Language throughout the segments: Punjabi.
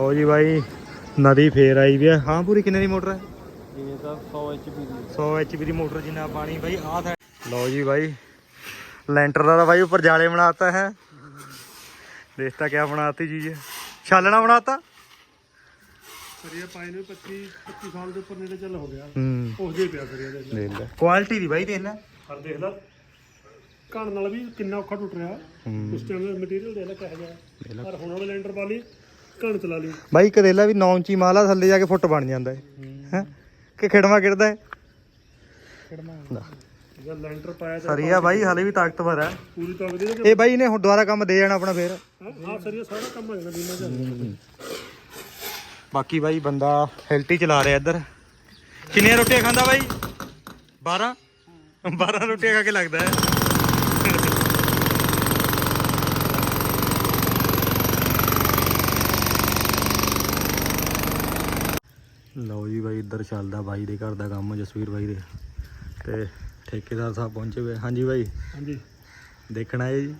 ਲਓ ਜੀ ਬਾਈ ਨਦੀ ਫੇਰ ਆਈ ਵੀ ਆ। ਹਾਂ ਪੂਰੀ ਕਿੰਨੇ ਦੀ ਮੋਟਰ ਹੈ ਇਹ ਤਾਂ 100 ਐਚਪੀ ਦੀ। 100 ਐਚਪੀ ਦੀ ਮੋਟਰ ਜਿੰਨਾ ਪਾਣੀ ਬਾਈ ਆਹ ਹੈ ਲਓ ਜੀ ਬਾਈ ਲੈਂਟਰ ਦਾ ਬਾਈ ਉੱਪਰ ਜਾਲੇ ਬਣਾਤਾ ਹੈ। ਦੇਖਤਾ ਕਿਆ ਬਣਾਤੀ ਚੀਜ਼। ਛਾਲਣਾ ਬਣਾਤਾ? ਸਰੀਆ ਪਾਈ ਨੂੰ 25 25 ਸਾਲ ਦੇ ਉੱਪਰ ਨੇੜੇ ਚੱਲ ਹੋ ਗਿਆ। ਹੂੰ। ਉਸ ਜੇ ਪਿਆ ਸਰੀਆ ਦੇ ਦੇਖ ਲੈ। ਕੁਆਲਿਟੀ ਦੀ ਬਾਈ ਦੇਖ ਲੈ। ਹਰ ਦੇਖ ਲੈ। ਘਣ ਨਾਲ ਵੀ ਕਿੰਨਾ ਔਖਾ ਟੁੱਟ ਰਿਹਾ। ਉਸ ਟਾਈਮ ਦਾ ਮਟੀਰੀਅਲ ਦੇ ਲੈ ਕਹਿ ਦੇਖ ਲੈ। ਪਰ ਹੁਣ ਵਾਲੇ ਲੈਂਟਰ ਪਾ ਲਈ। ਘਣ ਚਲਾ ਲਈ ਬਾਈ ਇੱਕ ਦੇਖ ਲੈ ਵੀ 9 ਇੰਚੀ ਮਾਲਾ ਥੱਲੇ ਜਾ ਕੇ ਫੁੱਟ ਬਣ ਜਾਂਦਾ ਹੈ। ਹੈ। ਕਿ ਖਿੜਵਾ ਗਿਰਦਾ ਹੈ? ਖੜਨਾ ਜਦ ਲੈਂਟਰ ਪਾਇਆ ਤਾਂ ਸਰੀਆ ਬਾਈ ਹਲੇ ਵੀ ਤਾਕਤਵਰ ਹੈ। ਪੂਰੀ ਤਾਕਤ ਦੇ ਇਹ ਬਾਈ ਨੇ ਹੁਣ ਦੁਬਾਰਾ ਕੰਮ ਦੇ ਜਾਣਾ ਆਪਣਾ ਫੇਰ। ਹਾਂ ਸਰੀਆ ਸਾਰਾ ਕੰਮ ਹੋ ਜਾਣਾ ਦਿਨਾਂ ਚ ਬਾਕੀ ਬਾਈ ਬੰਦਾ ਹੈਲਟੀ ਚਲਾ ਰਿਹਾ ਇੱਧਰ। ਕਿੰਨੀਆਂ ਰੋਟੀਆਂ ਖਾਂਦਾ ਬਾਈ? 12 12 ਰੋਟੀਆਂ ਖਾ ਕੇ ਲੱਗਦਾ ਹੈ ਲਓ ਜੀ ਬਾਈ ਇੱਧਰ ਚੱਲਦਾ ਬਾਈ ਦੇ ਘਰ ਦਾ ਕੰਮ ਜਸਵੀਰ ਬਾਈ ਦੇ। ਤੇ ਠੇਕੇਦਾਰ ਸਾਹਿਬ ਪਹੁੰਚੇ ਹੋਏ ਹਾਂਜੀ ਬਾਈ। ਹਾਂਜੀ। ਦੇਖਣਾ ਹੈ ਜੀ?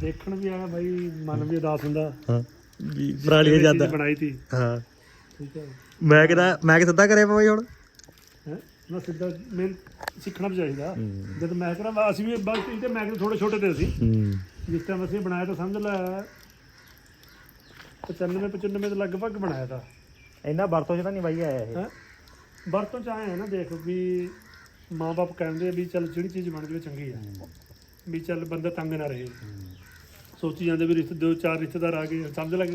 ਦੇਖਣ ਵੀ ਆਇਆ ਬਾਈ ਮਨ ਵੀ ਉਦਾਸ ਹੁੰਦਾ। ਹਾਂ। ਵੀ ਪਰਾਲੀ ਚੀਜ਼ ਜਾਂਦਾ ਬਣਾਈ ਤੀ ਹਾਂ। ਠੀਕ ਹੈ। ਮੈਂ ਕਿਹਦਾ ਮੈਂ ਕਿ ਸਿੱਧਾ ਕਰਿਆ ਬਾਈ ਹੁਣ? ਹੈ? ਨਾ ਸਿੱਧਾ ਮੈਂ ਸਿੱਖਣਾ ਵੀ ਚਾਹੀਦਾ। ਜਦ ਮੈਂ ਕਰਾਂ ਅਸੀਂ ਵੀ ਬਸ ਇਹ ਤੇ ਮੈਂ ਕਿ ਥੋੜੇ ਛੋਟੇ ਤੇ ਸੀ। ਹੂੰ। ਜਿਸ ਟਾਈਮ ਅਸੀਂ ਬਣਾਇਆ ਤਾਂ ਸਮਝ ਲੈ। 95 95 ਦੇ ਲਗਭਗ ਬਣਾਇਆ ਤਾਂ। ਇਹਨਾਂ ਵਰਤੋਂ ਚ ਤਾਂ ਨਹੀਂ ਬਾਈ ਆਇਆ ਇਹ। ਹੈ? ਵਰਤੋਂ ਚ ਆਏ ਆ ਨਾ ਦੇਖ ਵੀ ਮਾਪੇ ਕਹਿੰਦੇ ਆ ਵੀ ਚੱਲ ਜਿਹੜੀ ਚੀਜ਼ ਬਣ ਜਾਵੇ ਚੰਗੀ ਆ ਵੀ ਚੱਲ ਬੰਦਾ ਤੰਗ ਨਾ ਰਹੇ। ਸੋਚੀ ਜਾਂਦੇ ਵੀ ਰਿਸ਼ਤੇ ਦੋ ਚਾਰ ਰਿਸ਼ਤੇਦਾਰ ਆ ਗਏ ਸਮਝ ਲੱਗ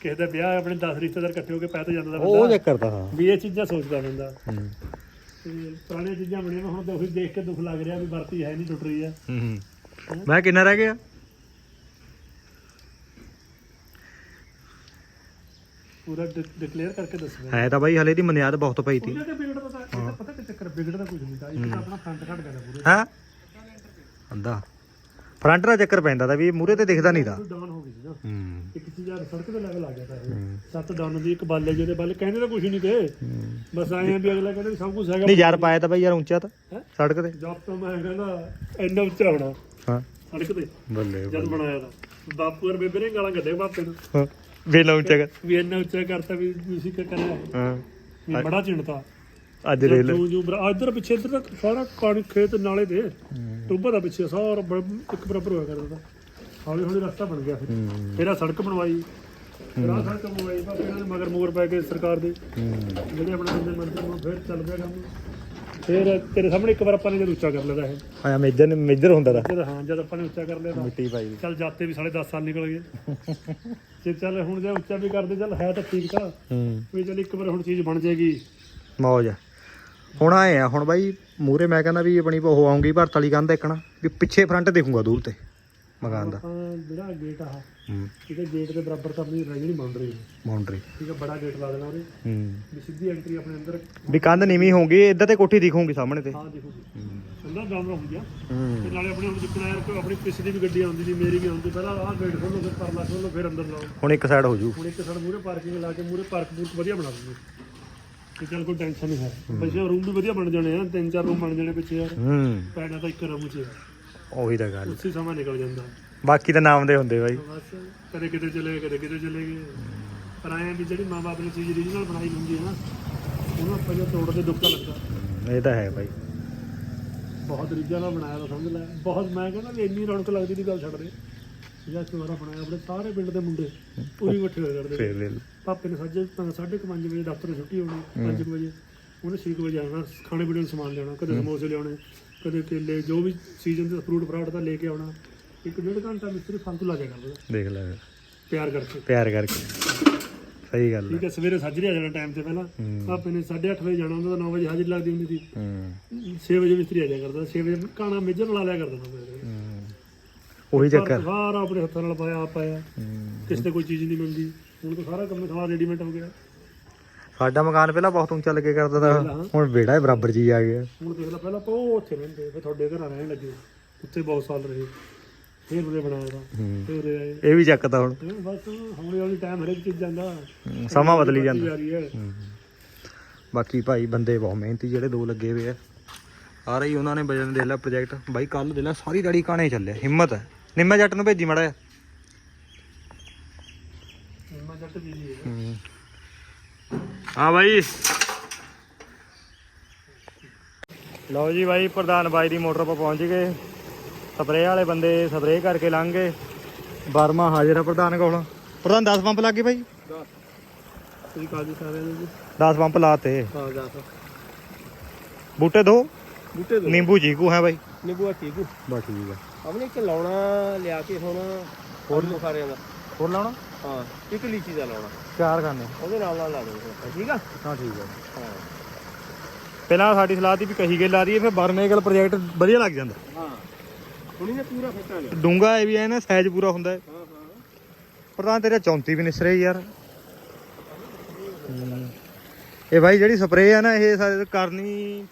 ਕਿਸੇ ਦਾ ਵਿਆਹ ਹੈ, ਆਪਣੇ 10 ਰਿਸ਼ਤੇਦਾਰ ਇਕੱਠੇ ਹੋ ਕੇ ਪੈ ਤਾਂ ਜਾਂਦਾ ਦਾ ਉਹ ਬੰਦਾ ਚੱਕਰ ਤਾਂ ਹਾਂ। ਵੀ ਇਹ ਚੀਜ਼ਾਂ ਸੋਚਦਾ ਬੰਦਾ। ਹੂੰ। ਤੇ ਪੁਰਾਣੀਆਂ ਚੀਜ਼ਾਂ ਬਣੀਆਂ ਹੁਣ ਤਾਂ ਉਹੀ ਦੇਖ ਕੇ ਦੁੱਖ ਲੱਗ ਰਿਹਾ ਵੀ ਵਰਤੀ ਹੈ ਨਹੀਂ ਟੁੱਟ ਰਹੀ ਆ। ਹੂੰ? ਮੈਂ ਕਿੰਨਾ ਰਹਿ ਗਿਆ? ਪੂਰਾ ਡਿਕਲੇਅਰ ਕਰਕੇ ਦੱਸਣਾ ਹੈ ਤਾਂ ਬਾਈ ਹਲੇ ਦੀ ਮਨਿਆਦ ਬਹੁਤ ਪਈ ਤੀ। ਉਹਦੇ ਤੇ ਵਿਗੜਦਾ ਤਾਂ ਇਹ ਤਾਂ ਪਤਾ ਕਿ ਚੱਕਰ ਵਿਗੜਦਾ ਕੁਝ ਨਹੀਂ ਤਾਂ ਇਹ ਤਾਂ ਆਪਣਾ ਫਰੰਟ ਘਟ ਗਿਆ ਪੂਰੇ। ਹੈ? ਅੰਦਾ ਫਰੰਟ ਦਾ ਚੱਕਰ ਪੈਂਦਾ ਤਾਂ ਵੀ ਮੂਰੇ ਤੇ ਦਿਖਦਾ ਨਹੀਂ ਦਾ ਡਾਊਨ ਹੋ ਗਈ ਸੀ ਨਾ। ਹੂੰ। ਇੱਕ ਚੀਜ਼ ਆ ਸੜਕ ਤੇ ਲੈਵਲ ਆ ਗਿਆ ਤਾਂ ਇਹ। ਸੱਤ ਡਾਊਨ ਦੀ ਇੱਕ ਬਾਲੇ ਜਿਹਦੇ ਬਾਲੇ ਕਹਿੰਦੇ ਤਾਂ ਕੁਝ ਨਹੀਂ ਤੇ। ਬਸ ਆਏ ਆ ਵੀ ਅਗਲਾ ਕਹਿੰਦਾ ਸਭ ਕੁਝ ਹੈਗਾ। ਨਹੀਂ ਯਾਰ ਪਾਇਆ ਤਾਂ ਬਾਈ ਯਾਰ ਉੱਚਾ ਤਾਂ? ਸੜਕ ਤੇ। ਜਦ ਤੋਂ ਮੈਂ ਕਹਿੰਦਾ ਇੰਨਾ ਉੱਚਾ ਹੋਣਾ। ਹਾਂ। ਸੜਕ ਤੇ। ਬੱਲੇ ਜਦ ਬਣਾਇਆ ਤਾਂ। ਬਾਪੂ ਔਰ ਬੇਬੇ ਨੇ ਗਾਲਾਂ ਕੱਢੇ ਬਾਪੇ ਨੂੰ। ਹਾਂ। ਵੇਲਾ ਉੱਚਾ ਕਰ। ਵੀ ਇੰਨਾ ਉੱਚਾ ਕਰਤਾ ਵੀ ਤੁਸੀਂ ਕੀ ਕਰਿਆ ਹਾਂ? ਵੀ ਬੜਾ ਚਿੰਤਾ ਅੱਜ ਰੇਲ ਜੂ ਜੂ ਬਰਾ ਇੱਧਰ ਪਿੱਛੇ ਇੱਧਰ ਤੱਕ ਸਾਰਾ ਪਾਣੀ ਖੇਤ ਨਾਲੇ ਦੇ। ਟੁੱਬਾ ਦਾ ਪਿੱਛੇ ਸਾਰਾ ਇੱਕ ਬਰਾਬਰ ਹੋਇਆ ਕਰਦਾ ਤਾ। ਹੌਲੀ ਹੌਲੀ ਰਸਤਾ ਬਣ ਗਿਆ ਫਿਰ। ਫਿਰ ਆਹ ਸੜਕ ਬਣਵਾਈ। ਫਿਰ ਆਹ ਸੜਕ ਬਣਵਾਈ। ਇਹਨਾਂ ਦੇ ਮਗਰ ਮੋਰ ਪੈ ਗਏ ਸਰਕਾਰ ਦੇ। ਜਿਹੜੇ ਆਪਣੇ ਬੰਦੇ ਮੰਤਰੀ ਨੂੰ ਫਿਰ ਚੱਲ ਪਿਆ ਕੰਮ। ਫਿਰ ਤੇਰੇ ਸਾਹਮਣੇ ਇੱਕ ਵਾਰ ਆਪਾਂ ਨੇ ਜਦ ਉੱਚਾ ਕਰ ਲਿਆ ਇਹ। ਆ ਮੇਜਰ ਮੇਜਰ ਹੁੰਦਾ ਦਾ ਜਦ ਹਾਂ ਜਦ ਆਪਾਂ ਨੇ ਉੱਚਾ ਕਰ ਲਿਆ ਤਾਂ ਮਿੱਟੀ ਪਾਈ ਚੱਲ ਜਾਤੇ ਵੀ ਸਾਢੇ 10 ਸਾਲ ਨਿਕਲ ਗਏ। ਜੇ ਚੱਲ ਹੁਣ ਜੇ ਉੱਚਾ ਵੀ ਕਰਦੇ ਚੱਲ ਹੈ ਤਾਂ ਠੀਕ ਆ। ਹੂੰ। ਵੀ ਚੱਲ ਇੱਕ ਵਾਰ ਹੁਣ ਚੀਜ਼ ਬਣ ਜਾਏਗੀ। ਮੌਜ ਆ। ਹੁਣ ਆਏ ਆ ਹੁਣ ਬਾਈ ਮੂਰੇ ਮੈਂ ਕਹਿੰਦਾ ਵੀ ਆਪਣੀ ਉਹ ਆਉਂਗੀ ਭਰਤ ਵਾਲੀ ਕੰਧ ਦੇਖਣਾ ਵੀ ਪਿੱਛੇ ਫਰੰਟ ਦੇਖੂਗਾ ਦੂਰ ਤੇ ਮਕਾਨ ਦਾ। ਆਪਾਂ ਜਿਹੜਾ ਗੇਟ ਆ ਹੂੰ। ਠੀਕ ਹੈ ਗੇਟ ਦੇ ਬਰਾਬਰ ਤਾਂ ਆਪਣੀ ਰਹਿ ਬਾਉਂਡਰੀ ਬਾਉਂਡਰੀ ਠੀਕ ਹੈ ਬੜਾ ਗੇਟ ਲਾ ਦੇਣਾ ਉਹਦੇ ਹੂੰ। ਵੀ ਸਿੱਧੀ ਐਂਟਰੀ ਆਪਣੇ ਅੰਦਰ ਵੀ ਕੰਧ ਨੀਵੀਂ ਹੋਊਗੀ ਇੱਧਰ ਤੇ ਕੋਠੀ ਦਿਖੂਗੀ ਸਾਹਮਣੇ ਤੇ। ਆ ਦੇਖੋਗੇ। ਅੰਦਰ ਆ ਹੂੰ ਤੇ ਨਾਲੇ ਆਪਣੇ ਹੁਣ ਜਿੱਕਣਾ ਯਾਰ ਕੋਈ ਆਪਣੀ ਕਿਸੇ ਦੀ ਵੀ ਗੱਡੀ ਆਉਂਦੀ ਜੀ ਮੇਰੀ ਵੀ ਆਉਂਦੀ ਪਹਿਲਾਂ ਆਹ ਗੇਟ ਖੋਲੋ ਫਿਰ ਪਰਲਾ ਖੋਲੋ ਫਿਰ ਅੰਦਰ ਲਾਓ। ਹੁਣ ਇੱਕ ਸਾਈਡ ਹੋ ਜੂ। ਹੁਣ ਇੱਕ ਸਾਡ ਮੂਰੇ ਪਾਰਕਿੰਗ ਲਾ ਕੇ ਮੂਰੇ ਪਾਰਕ ਪੂਰਕ ਵਧੀਆ ਬਣਾ ਦਿੰਦੇ। ਤੇ ਚੱਲ ਕੋਈ ਟੈਨਸ਼ਨ ਨਹੀਂ ਹੈ। ਬੱਚੇ ਰੂਮ ਵੀ ਵਧੀਆ ਬਣ ਜਾਣੇ ਆ ਤਿੰਨ ਚਾਰ ਰੂਮ ਬਣ ਜਾਣੇ ਪਿੱਛੇ ਯਾਰ। ਹੂੰ। ਪੈਣਾ ਤਾਂ ਇੱਕ ਰੂਮ 'ਚ ਹੈ। ਉਹੀ ਤਾਂ ਗੱਲ। ਉਸੇ ਸਮਾਂ ਨਿਕਲ ਜਾਂਦਾ। ਬਾਕੀ ਤਾਂ ਨਾਮ ਦੇ ਹੁੰਦੇ ਬਾਈ। ਬਸ ਕਦੇ ਕਿਤੇ ਚਲੇ ਗਏ ਕਦੇ ਕਿਤੇ ਚਲੇ ਗਏ। ਪਰ ਆਏ ਵੀ ਜਿਹੜੀ ਮਾਂ-ਬਾਪ ਨੇ ਚੀਜ਼ ਰੀਜਨਲ ਬਣਾਈ ਹੁੰਦੀ ਹੈ ਨਾ ਉਹਨੂੰ ਆਪਾਂ ਜੇ ਤੋੜਦੇ ਦੁੱਖ ਤਾਂ ਲੱਗਦਾ। ਹੂੰ, ਇਹ ਤਾਂ ਹੈ ਬਾਈ। ਬਹੁਤ ਰੀਝਾਂ ਨਾਲ ਬਣਾਇਆ ਤਾਂ ਸਮਝ ਲੈ। ਬਹੁਤ ਮੈਂ ਕਹਿੰਦਾ ਵੀ ਇੰਨੀ ਰੌਣਕ ਲੱਗਦੀ ਦੀ ਗੱਲ ਛੱਡ ਦੇ। ਜਿਹੜਾ ਤੁਹਾਰਾ ਬਣਾਇਆ ਆਪਣੇ ਸਾਰੇ ਪਿੰਡ ਦੇ ਮੁੰਡੇ ਪੂਰੀ ਇਕੱਠੇ ਹੋਏ ਕਰਦੇ ਫੇਰ ਲੈ ਪਾਪੇ ਨੇ ਸੱਜੇ ਸਾਢੇ ਕੁ ਪੰਜ ਵਜੇ ਦਫ਼ਤਰ ਛੁੱਟੀ ਹੋਣੀ 5 ਵਜੇ। ਉਹਨੇ 6 ਵਜੇ ਆਉਣਾ ਖਾਣੇ ਪੀਣੇ ਦਾ ਸਮਾਨ ਲਿਆਉਣਾ ਕਦੇ ਸਮੋਸੇ ਲਿਆਉਣੇ ਕਦੇ ਕੇਲੇ ਜੋ ਵੀ ਸੀਜ਼ਨ ਦੇ ਫਰੂਟ ਫਰਾਟ ਦਾ ਲੈ ਕੇ ਆਉਣਾ। ਇੱਕ ਡੇਢ ਘੰਟਾ ਮਿਸਤਰੀ ਫਾਲਤੂ ਲਾ ਕੇ ਕਰਦਾ ਦੇਖ ਲੈ। ਫਿਰ। ਪਿਆਰ ਕਰਕੇ। ਪਿਆਰ ਕਰਕੇ। ਸਹੀ ਗੱਲ ਹੈ ਠੀਕ ਹੈ ਸਵੇਰੇ ਸਾਜਰੇ ਆ ਜਾਣਾ ਟਾਈਮ ਤੇ ਪਹਿਲਾਂ। ਹੂੰ। ਪਾਪੇ ਨੇ 8:30 ਵਜੇ ਜਾਣਾ ਹੁੰਦਾ ਤਾਂ 9 ਵਜੇ ਹਾਜ਼ਰੀ ਲੱਗਦੀ ਹੁੰਦੀ ਸੀ। ਹੂੰ। 6 ਵਜੇ ਮਿਸਤਰੀ ਆ ਜਾਇਆ ਕਰਦਾ 6 ਵਜੇ ਕਾਣਾ ਮੇਜਰ ਲਾ ਲਿਆ ਕਰਦਾ ਤਾ ਮੇਰੇ ਹੂੰ। ਉਹੀ ਚੱਕਰ। ਸਾਰਾ ਆਪਣੇ ਹੱਥਾਂ ਨਾਲ ਪਾਇਆ ਆਪ ਪਾਇਆ। ਹੂੰ। ਕਿਸੇ ਤੇ ਕੋਈ ਚੀਜ਼ ਨਹੀਂ ਮਿਲਦੀ ਹੁਣ ਤਾਂ ਸਾਰਾ ਕੰਮ ਸਾਰਾ ਰੈਡੀਮੇਡ ਹੋ ਗਿਆ। ਸਾਡਾ ਮਕਾਨ ਪਹਿਲਾਂ ਬਹੁਤ ਉੱਚਾ ਲੱਗੇ ਕਰਦਾ ਤਾ ਹੁਣ ਵਿਹੜਾ ਹੀ ਬਰਾਬਰ ਜੀ ਆ ਗਿਆ। ਹੁਣ ਦੇਖ ਲੈ ਪਹਿਲਾਂ ਆਪਾਂ ਉਹ ਉੱਥੇ ਰਹਿੰਦੇ ਫਿਰ ਤੁਹਾਡੇ ਘਰ ਰਹਿਣ ਲੱਗੇ। ਉੱਥੇ ਬਹੁਤ ਸਾਲ ਰਹੇ। ਫਿਰ ਉਰੇ ਬਣਾਇਆ ਦਾ ਹੂੰ। ਫਿਰ ਉਰੇ ਆਏ ਇਹ ਵੀ ਚੱਕਦਾ ਹੁਣ। ਇਹ ਬਸ ਹੌਲੀ ਹੌਲੀ ਟਾਈਮ ਹਰੇਕ ਚੀਜ਼ ਜਾਂਦਾ। ਸਮਾਂ ਬਦਲੀ ਜਾਂਦਾ। ਜਾ ਰਹੀ ਹੈ। ਹੂੰ। ਬਾਕੀ ਭਾਈ ਬੰਦੇ ਬਹੁਤ ਮਿਹਨਤੀ ਜਿਹੜੇ ਦੋ ਲੱਗੇ ਹੋਏ ਆ। ਆ ਰਹੀ ਉਹਨਾਂ ਨੇ ਵਜਨ ਦੇ ਲਿਆ ਪ੍ਰੋਜੈਕਟ ਬਾਈ ਕੱਲ ਦੇ ਲਿਆ ਸਾਰੀ ਦਾੜੀ ਕਾਣੇ ਚੱਲਿਆ? ਹਿੰਮਤ ਹੈ। ਨਿੰਮਾ ਜੱਟ ਨੂੰ ਭੇਜੀ ਮੜਾ ਨਿੰਮਾ ਜੱਟ ਜੀ ਹੈ। ਹੂੰ। ਹਾਂ ਬਾਈ। ਲਓ ਜੀ ਬਾਈ ਪ੍ਰਧਾਨ ਬਾਈ ਦੀ ਮੋਟਰ 'ਤੇ ਪਹੁੰਚ ਗਏ। ਸਪਰੇਅ ਵਾਲੇ ਬੰਦੇ ਸਪਰੇਅ ਕਰਕੇ ਲੰਘ ਗਏ। ਬਰਮਾ ਹਾਜ਼ਰ ਆ ਪ੍ਰਧਾਨ ਕੋਲ। ਪ੍ਰਧਾਨ 10 ਪੰਪ ਲੱਗੇ ਬਾਈ ਸ੍ਰੀ ਅਕਾਲ ਜੀ ਸਾਰਿਆਂ ਨੂੰ ਜੀ? 10 ਪੰਪ ਲਾਤੇ। ਹਾਂ ਦੱਸ। ਬੂਟੇ ਦੋ? ਬੂਟੇ ਦੋ। ਨਿੰਬੂ ਚੀਕੂ ਹੈ ਬਾਈ। ਨਿੰਬੂ ਆ ਚੀਕੂ। ਬਸ ਠੀਕ ਆ। ਆਪਣੇ ਇੱਕ ਲਾਉਣਾ ਲਿਆ ਕੇ ਹੁਣ ਹੋਰ ਬੁਖਾਰਿਆਂ ਦਾ। ਹੋਰ ਲਾਉਣਾ? ਹਾਂ ਇੱਕ ਲੀਚੀ ਦਾ ਲਾਉਣਾ। ਚਾਰ ਖਾਨੇ ਉਹਦੇ ਨਾਲ ਨਾਲ ਲਾ ਦੇਣਾ ਠੀਕ ਆ? ਹਾਂ ਠੀਕ ਆ। ਹਾਂ। ਪਹਿਲਾਂ ਸਾਡੀ ਸਲਾਹ ਦੀ ਵੀ ਕਹੀ ਗਏ ਲਾ ਦਈਏ ਫਿਰ ਬਰਮੇਗਲ ਪ੍ਰੋਜੈਕਟ ਵਧੀਆ ਲੱਗ ਜਾਂਦਾ। ਹਾਂ। ਹੁਣੀ ਨੇ ਪੂਰਾ ਫਿੱਟਾ ਲਿਆ ਡੂੰਗਾ ਇਹ ਵੀ ਹੈ ਨਾ ਸਾਈਜ਼ ਪੂਰਾ ਹੁੰਦਾ ਹੈ। ਹਾਂ ਹਾਂ। ਪ੍ਰਧਾਨ ਤੇਰਾ 34 ਵੀ ਨਿਸਰੇ ਯਾਰ। ਇਹ ਭਾਈ ਜਿਹੜੀ ਸਪਰੇਅ ਆ ਨਾ ਇਹ ਸਾਰੇ ਕਰਨੀ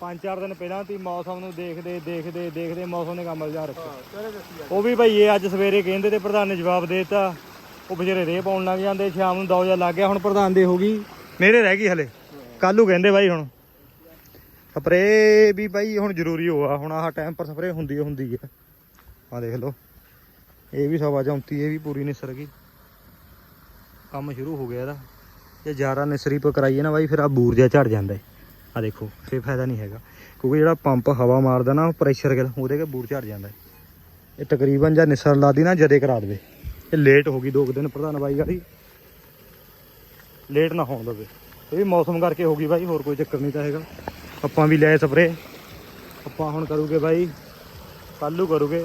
ਪੰਜ ਚਾਰ ਦਿਨ ਪਹਿਲਾਂ ਤੀ ਮੌਸਮ ਨੂੰ ਦੇਖਦੇ ਦੇਖਦੇ ਦੇਖਦੇ ਮੌਸਮ ਨੇ ਕੰਮ ਲਿਆ ਰੱਖਿਆ ਉਹ ਵੀ ਭਾਈ ਇਹ ਅੱਜ ਸਵੇਰੇ ਕਹਿੰਦੇ ਤੇ ਪ੍ਰਧਾਨ ਨੇ ਜਵਾਬ ਦੇ ਦਿੱਤਾ। ਉਹ ਵਿਚਾਰੇ ਰੇਹ ਪਾਉਣ ਲੱਗ ਜਾਂਦੇ ਸ਼ਾਮ ਨੂੰ ਦੋ ਜਾਂ ਲੱਗ ਗਿਆ ਹੁਣ ਪ੍ਰਧਾਨ ਦੇ ਹੋ ਗਈ। ਮੇਰੇ ਰਹਿ ਗਈ ਹਲੇ। ਕੱਲੂ ਕਹਿੰਦੇ ਭਾਈ ਹੁਣ। ਸਪਰੇਅ ਵੀ ਬਾਈ ਹੁਣ ਜ਼ਰੂਰੀ ਹੋਆ ਹੁਣ ਆਹ ਟਾਈਮ ਪਰ ਸਪਰੇਅ ਹੁੰਦੀ ਹੁੰਦੀ ਹੈ ਆ ਦੇਖ ਲਓ। ਇਹ ਵੀ ਸਵਾ ਚੌਂਤੀ, ਇਹ ਵੀ ਪੂਰੀ ਨਿਸਰ ਗਈ। ਕੰਮ ਸ਼ੁਰੂ ਹੋ ਗਿਆ ਇਹਦਾ। ਜੇ ਜ਼ਿਆਦਾ ਨਿਸਰੀ ਪਰ ਕਰਾਈਏ ਨਾ ਬਾਈ, ਫਿਰ ਆ ਬੂਰ ਜਿਹਾ ਝੜ ਜਾਂਦਾ ਆ ਦੇਖੋ ਫੇ ਫਾਇਦਾ ਨਹੀਂ ਹੈਗਾ। ਕਿਉਂਕਿ ਜਿਹੜਾ ਪੰਪ ਹਵਾ ਮਾਰਦਾ ਨਾ ਪ੍ਰੈਸ਼ਰ ਕੇ ਉਹਦੇ ਕੇ ਬੂਰ ਝੜ ਜਾਂਦਾ ਇਹ ਤਕਰੀਬਨ ਜਾਂ ਨਿਸਰ ਲਾਦੀ ਨਾ, ਜਦੇ ਕਰਾ ਦੇਵੇ। ਇਹ ਲੇਟ ਹੋ ਗਈ ਦੋ ਕੁ ਦਿਨ, ਪ੍ਰਧਾਨ ਬਾਈ ਗਾੜੀ ਲੇਟ ਨਾ ਹੋਣ ਦੇਵੇ। ਇਹ ਵੀ ਮੌਸਮ ਕਰਕੇ ਹੋ ਗਈ ਬਾਈ, ਹੋਰ ਕੋਈ ਚੱਕਰ ਨਹੀਂ ਤਾਂ ਹੈਗਾ। ਆਪਾਂ ਵੀ ਲਏ ਸਪਰੇ। ਆਪਾਂ ਹੁਣ ਕਰੂਗੇ ਬਾਈ ਕੱਲੂ ਕਰੂਗੇ।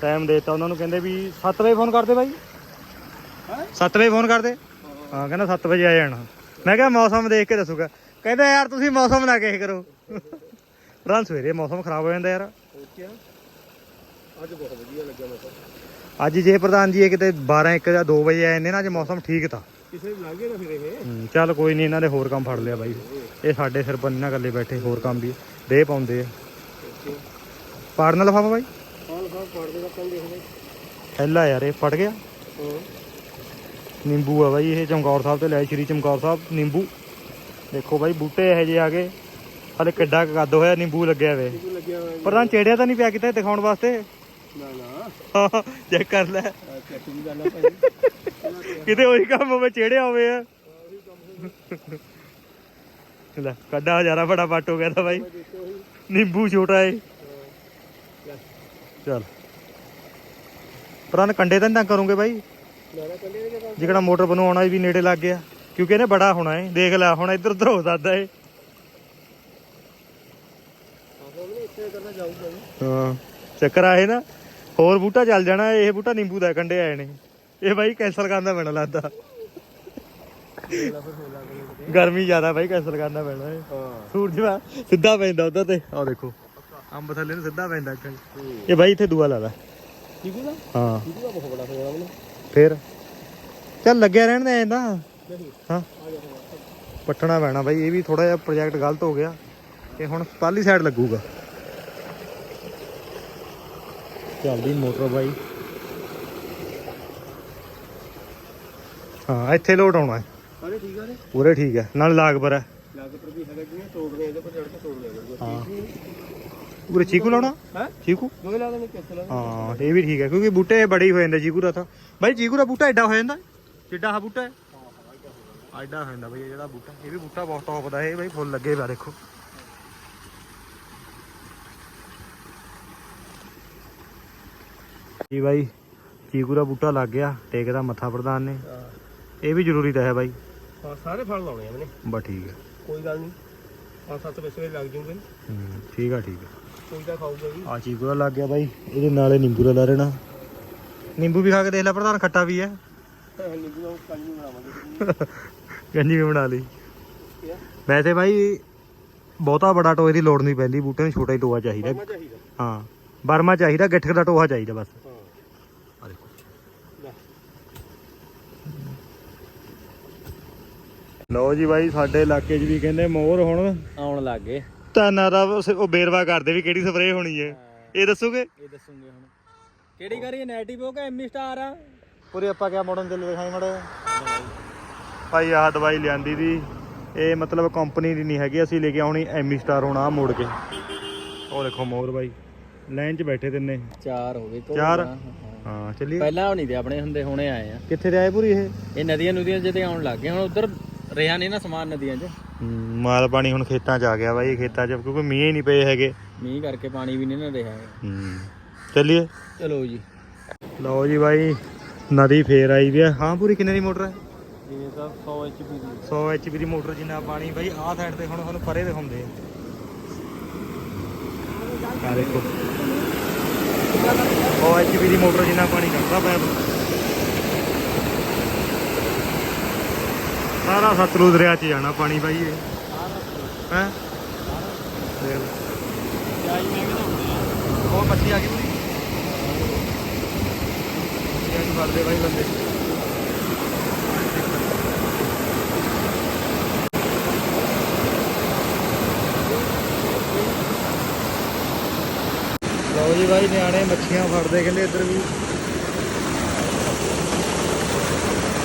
ਟਾਈਮ ਦੇਤਾ ਉਹਨਾਂ ਨੂੰ ਕਹਿੰਦੇ ਵੀ 7 ਵਜੇ ਫੋਨ ਕਰਦੇ ਬਾਈ। ਹੈਂ? 7 ਵਜੇ ਫੋਨ ਕਰਦੇ? ਹਾਂ ਕਹਿੰਦਾ 7 ਵਜੇ ਆ ਜਾਣਾ। ਮੈਂ ਕਿਹਾ ਮੌਸਮ ਦੇਖ ਕੇ ਦੱਸੂਗਾ। ਕਹਿੰਦਾ ਯਾਰ ਤੁਸੀਂ ਮੌਸਮ ਨਾ ਕਹੇ ਕਰੋ। ਰਾਂ ਸਵੇਰੇ ਮੌਸਮ ਖਰਾਬ ਹੋ ਜਾਂਦਾ ਯਾਰ। ਅੱਜ ਬਹੁਤ ਵਧੀਆ ਲੱਗਿਆ ਮੈਨੂੰ ਅੱਜ ਜੇ ਪ੍ਰਧਾਨ ਜੀ ਇਹ ਕਿਤੇ 12 1 ਜਾਂ 2 ਵਜੇ ਆਏ ਨੇ ਨਾ ਅੱਜ ਮੌਸਮ ਠੀਕ ਤਾਂ। ਕਿਸੇ ਨੂੰ ਲੱਗੇ ਨਾ ਫਿਰ ਇਹ। ਹੂੰ, ਚੱਲ ਕੋਈ ਨਹੀਂ ਇਹਨਾਂ ਦੇ ਹੋਰ ਕੰਮ ਫੜ ਲਿਆ ਬਾਈ। ਇਹ ਸਾਡੇ ਸਿਰ ਬੰਨੇ ਗੱਲੇ ਬੈਠੇ ਹੋਰ ਕੰਮ ਵੀ। ਦੇ ਪਾਉਂਦੇ ਆ। ਪਾੜਨ ਲਫਾਫਾ ਬਾਈ? ਹਾਲ ਸਾਹਿਬ ਪੜਦੇ ਦਾ ਕੰਮ ਦੇਖਦੇ ਥੈਲਾ ਯਾਰ ਇਹ ਫੜ ਗਿਆ। ਹਾਂ। ਨਿੰਬੂ ਆ ਬਾਈ ਇਹ ਚਮਕੌਰ ਸਾਹਿਬ ਤੇ ਲੈ ਸ਼੍ਰੀ ਚਮਕੌਰ ਸਾਹਿਬ ਨਿੰਬੂ। ਦੇਖੋ ਬਾਈ ਬੂਟੇ ਇਹੋ ਜਿਹੇ ਆ ਗਏ। ਹਲੇ ਕਿੱਡਾ ਕੁ ਕੱਦ ਹੋਇਆ ਨਿੰਬੂ ਲੱਗਿਆ ਵੇ। ਕਿਉਂ ਲੱਗਿਆ ਹੋਇਆ ਪ੍ਰਧਾਨ ਚੇੜਿਆ ਤਾਂ ਨਹੀਂ ਪਿਆ ਕਿਤੇ ਦਿਖਾਉਣ ਵਾਸਤੇ। ਨਾ ਨਾ। ਚੈੱਕ ਕਰ ਲੈ। ਭਾਈ। ਕਿਤੇ ਉਹੀ ਕੰਮ ਹੋਵੇ ਚੇੜਿਆ ਹੋਵੇ ਆ। ਲੈ ਕੱਡਾ ਹਜ਼ਾਰਾ ਬੜਾ ਪੱਟ ਹੋ ਗਿਆ ਤਾਂ ਬਾਈ। ਨਿੰਬੂ ਛੋਟਾ ਏ। ਚੱਲ। ਪ੍ਰਧਾਨ ਕੰਡੇ ਤਾਂ ਨਹੀਂ ਤੰਗ ਕਰੋਗੇ ਬਾਈ। ਜਿਹੜਾ ਮੋਟਰ ਬਣਵਾਉਣਾ ਵੀ ਨੇੜੇ ਲੱਗ ਗਿਆ। ਕਿਉਂਕਿ ਇਹਨੇ ਬੜਾ ਹੋਣਾ ਏ। ਦੇਖ ਲੈ, ਹੁਣ ਇੱਧਰ ਉੱਧਰ ਹੋ ਸਕਦਾ ਏ। ਹਾਂ। ਚੱਕਰ ਆਏ ਨਾ। ਹੋਰ ਬੂਟਾ ਚੱਲ ਜਾਣਾ, ਇਹ ਬੂਟਾ ਨਿੰਬੂ ਦਾ, ਕੰਡੇ ਆਏ ਨੇ। ਇਹ ਬਾਈ ਕੈਂਸਲ ਕਰਨਾ ਪੈਣਾ ਲੱਗਦਾ। ਗਰਮੀ ਜ਼ਿਆਦਾ ਬਾਈ ਕੈਂਸਲ ਕਰਨਾ ਪੈਣਾ ਏ ਹਾਂ। ਸੂਰਜ ਵਾ ਸਿੱਧਾ ਪੈਂਦਾ ਉਧਰ ਤੇ। ਆਹ ਦੇਖੋ ਅੰਬ ਥੱਲੇ ਨੂੰ ਸਿੱਧਾ ਪੈਂਦਾ ਅੱਗੇ ਇਹ ਬਾਈ ਇੱਥੇ ਦੂਆ ਲਾ ਲੈ। ਠੀਕ ਹੈ ਨਾ? ਹਾਂ। ਠੀਕ ਹੈ ਬਹੁਤ ਬੜਾ ਹੋ ਜਾਣਾ ਮੈਨੂੰ ਫੇਰ? ਚੱਲ ਲੱਗਿਆ ਰਹਿਣ ਦੇ ਐਂਦਾ ਹਾਂ। ਪੱਟਣਾ ਪੈਣਾ ਬਾਈ ਇਹ ਵੀ ਥੋੜਾ ਜਿਹਾ ਪ੍ਰੋਜੈਕਟ ਗਲਤ ਹੋ ਗਿਆ। ਇਹ ਹੁਣ ਪਾਲੀ ਸਾਈਡ ਲੱਗੂਗਾ। ਚੱਲਦੀ ਮੋਟਰ ਬਾਈ। ਹਾਂ ਇੱਥੇ ਲੋਡ ਆਉਣਾ ਹੈ। ਅਰੇ ਠੀਕ ਆ ਨੇ ਪੂਰੇ ਠੀਕ ਹੈ। ਨਾਲ ਲਾਗ ਪਰ ਹੈ। ਲੱਗ ਪਰ ਵੀ ਹੈਗਾ ਜਿਵੇਂ ਤੋੜਦੇ ਇਹਦੇ ਪਰ ਚੜ ਕੇ ਤੋੜ ਲਿਆ ਹਾਂ। ਪੂਰੇ ਚੀਕੂ ਲਾਉਣਾ? ਹੈ? ਚੀਕੂ? ਦੋਵੇਂ ਲਾ ਦੇਣੇ ਕਿੱਥੇ ਲਾ ਹਾਂ ਇਹ ਵੀ ਠੀਕ ਹੈ ਕਿਉਂਕਿ ਬੂਟੇ ਬੜੇ ਹੀ ਜਾਂਦੇ ਚੀਕੂ ਦਾ ਤਾਂ। ਬਾਈ ਚੀਕੂ ਦਾ ਬੂਟਾ ਐਡਾ ਹੋ ਜਾਂਦਾ? ਜਿੱਡਾ ਆ ਬੂਟਾ ਹੈ? ਐਡਾ ਹੋ ਜਾਂਦਾ ਬਈ ਇਹ ਜਿਹੜਾ ਬੂਟਾ ਇਹ ਵੀ ਬੂਟਾ ਬਹੁਤ ਟੌਪ ਦਾ ਇਹ ਬਾਈ ਫੁੱਲ ਲੱਗੇ ਵਾ ਦੇਖੋ। ਜੀ ਬਾਈ ਚੀਕੂ ਦਾ ਬੂਟਾ ਲੱਗ ਗਿਆ ਟੇਕਦਾ ਮੱਥਾ ਪ੍ਰਧਾਨ ਨੇ। ਇਹ ਵੀ ਜ਼ਰੂਰੀ ਤਾਂ ਹੈ ਬਾਈ। ਹਾਂ ਸਾਰੇ ਫਲ ਲਾਉਣੇ ਆ ਮੈਨੇ। ਬਸ ਠੀਕ ਹੈ। ਕੋਈ ਗੱਲ ਨਹੀਂ। ਪੰਜ ਸੱਤ ਪੈਸੇ ਲੱਗ ਜੂਗੇ। ਹੂੰ ਠੀਕ ਆ ਠੀਕ ਆ। ਕੋਈ ਤਾਂ ਖਾਊਗਾ ਵੀ ਆ ਚੀਕੂ ਦਾ ਲੱਗ ਗਿਆ ਬਾਈ ਇਹਦੇ ਨਾਲੇ ਨਿੰਬੂ ਦਾ ਲਾ ਰਹਿਣਾ ਨਿੰਬੂ ਵੀ ਖਾ ਕੇ ਦੇਖ ਲੈ ਪ੍ਰਧਾਨ ਖੱਟਾ ਵੀ ਹੈ। ਨਿੰਬੂ ਦਾ ਪਾਣੀ ਬਣਾਵਾਂਗੇ। ਗੰਜੀ ਵੀ ਬਣਾ ਲਈ। ਵੈਸੇ ਬਾਈ ਬਹੁਤਾ ਬੜਾ ਟੋਏ ਦੀ ਲੋੜ ਨਹੀਂ ਪੈਂਦੀ ਬੂਟੇ ਨੂੰ ਛੋਟਾ ਹੀ ਟੋਆ ਚਾਹੀਦਾ। ਹਾਂ ਬਰਮਾ ਚਾਹੀਦਾ ਗਿੱਠਕ ਦਾ ਟੋਆ ਚਾਹੀਦਾ ਬਸ। ਹਾਂ ਆ ਦੇਖੋ ਲੈ ਲਓ ਜੀ ਬਾਈ ਸਾਡੇ ਇਲਾਕੇ 'ਚ ਵੀ ਕਹਿੰਦੇ ਮੋਰ ਹੁਣ। ਆਉਣ ਲੱਗ ਗਏ। ਧਾਨਾਂ ਦਾ ਉਹ ਬੇਰਵਾ ਕਰਦੇ ਵੀ ਕਿਹੜੀ ਸਪਰੇਅ ਹੋਣੀ ਹੈ। ਇਹ ਦੱਸੋਗੇ? ਇਹ ਦੱਸੂਗੇ ਹੁਣ। ਕਿਹੜੀ ਕਰੀ ਨੈਟਿਵ ਹੋ ਕਿ ਐਮੀ ਸਟਾਰ ਆ। ਪੂਰੀ ਆਪਾਂ ਕਿਆ ਮਾਡਲ ਚੱਲੇ ਦਿਖਾਈ ਮੜਾ ਭਾਈ ਆਹ ਦਵਾਈ ਲਿਆਂਦੀ ਦੀ। ਇਹ ਮਤਲਬ ਕੰਪਨੀ ਦੀ ਨਹੀਂ ਹੈਗੀ ਅਸੀਂ ਲੈ ਕੇ ਆਉਣੀ ਐਮੀ ਸਟਾਰ ਹੁਣ ਆ ਮੋੜ ਕੇ। ਉਹ ਦੇਖੋ ਮੋਰ ਬਾਈ ਲਾਈਨ 'ਚ ਬੈਠੇ ਤਿੰਨੇ। ਚਾਰ ਹੋ ਗਏ ਚਾਰ? ਹਾਂ ਚੱਲੀਏ। ਪਹਿਲਾਂ ਨਹੀਂ ਤੇ ਆਪਣੇ ਹੁੰਦੇ ਹੁਣੇ ਆਏ ਆ। ਕਿੱਥੇ ਦੇ ਆਏ ਪੂਰੀ ਇਹ? ਇਹ ਨਦੀਆਂ ਨੁਦੀਆਂ ਜਿੱਤੇ ਆਉਣ ਲੱਗ ਗਏ ਹੁਣ ਉਧਰ ਰਿਹਾ ਨਹੀਂ ਨਾ ਸਮਾਨ ਨਦੀਆਂ 'ਚ। ਮਾਲ ਪਾਣੀ ਹੁਣ ਖੇਤਾਂ 'ਚ ਆ ਗਿਆ ਬਾਈ ਖੇਤਾਂ 'ਚ ਕਿਉਂਕਿ ਮੀਂਹ ਹੀ ਨਹੀਂ ਪਏ ਹੈਗੇ। ਮੀਂਹ ਕਰਕੇ ਪਾਣੀ ਵੀ ਨਹੀਂ ਨਾ ਰਿਹਾ ਹੂੰ ਚੱਲੀਏ। ਚਲੋ ਜੀ। ਲਓ ਜੀ ਬਾਈ ਨਦੀ ਫੇਰ ਆਈ ਵੀ ਆ। ਹਾਂ ਪੂਰੀ ਕਿੰਨੇ ਦੀ ਮੋਟਰ ਹੈ ਇਹ ਤਾਂ 100 ਐਚਪੀ ਦੀ। 100 ਐਚਪੀ ਦੀ ਮੋਟਰ ਜਿੰਨਾ ਪਾਣੀ ਬਾਈ ਆਹ ਸਾਈਡ ਤੇ ਹੁਣ ਤੁਹਾਨੂੰ ਪਰੇ ਦਿਖਾਉਂਦੇ ਆ। ਆਹ ਦੇਖੋ। 100 ਐਚਪੀ ਦੀ ਮੋਟਰ ਜਿੰਨਾ ਪਾਣੀ ਕੱਢਦਾ ਪੈਪ ਸਾਰਾ ਸਤਲੁਜ ਦਰਿਆ ਚ ਜਾਣਾ ਪਾਣੀ ਬਾਈ ਇਹ। ਹੈ? ਦੇਖ ਲਓ ਜਾਈ ਮੈਂ ਕਿਹਾ ਹੁੰਦੇ ਆ ਉਹ ਮੱਛੀ ਆ ਗਈ ਪੂਰੀ ਮੱਛੀਆਂ ਨੂੰ ਫੜਦੇ ਬਾਈ ਬੰਦੇ। ਲਓ ਜੀ ਬਾਈ, ਨਿਆਣੇ ਮੱਛੀਆਂ ਫੜਦੇ ਕਹਿੰਦੇ ਇੱਧਰ ਵੀ।